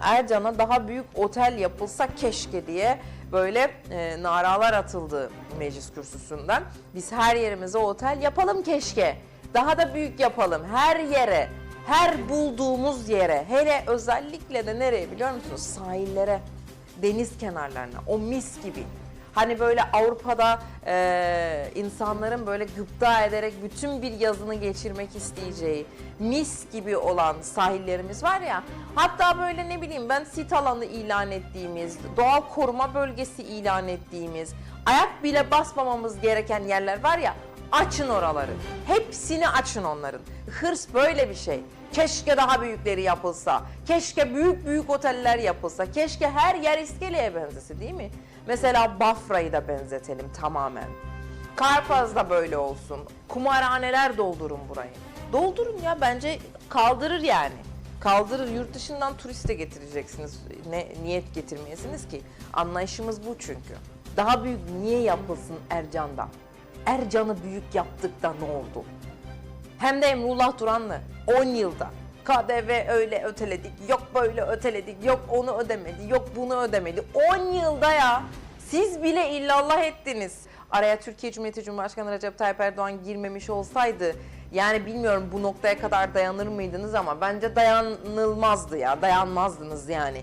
Ercan'a daha büyük otel yapılsa keşke diye böyle e, naralar atıldı meclis kürsüsünden. Biz her yerimize otel yapalım keşke. Daha da büyük yapalım her yere. Her bulduğumuz yere. Hele özellikle de nereye biliyor musunuz? Sahillere, deniz kenarlarına. O mis gibi. Hani böyle Avrupa'da e, insanların böyle gıpta ederek bütün bir yazını geçirmek isteyeceği mis gibi olan sahillerimiz var ya. Hatta böyle ne bileyim ben sit alanı ilan ettiğimiz, doğal koruma bölgesi ilan ettiğimiz, ayak bile basmamamız gereken yerler var ya. Açın oraları. Hepsini açın onların. Hırs böyle bir şey. Keşke daha büyükleri yapılsa. Keşke büyük büyük oteller yapılsa. Keşke her yer iskeleye benzese değil mi? Mesela Bafra'yı da benzetelim tamamen. Karpaz da böyle olsun. Kumarhaneler doldurun burayı. Doldurun ya bence kaldırır yani. Kaldırır yurt dışından turist de getireceksiniz. Ne niyet getirmeyesiniz ki. Anlayışımız bu çünkü. Daha büyük niye yapılsın Ercan'da? Ercan'ı büyük yaptık da ne oldu? Hem de Emrullah Duran'lı 10 yılda. KDV öyle öteledik, yok böyle öteledik, yok onu ödemedi, yok bunu ödemedi. 10 yılda ya. Siz bile illallah ettiniz. Araya Türkiye Cumhuriyeti Cumhurbaşkanı Recep Tayyip Erdoğan girmemiş olsaydı yani bilmiyorum bu noktaya kadar dayanır mıydınız ama bence dayanılmazdı ya, dayanmazdınız yani.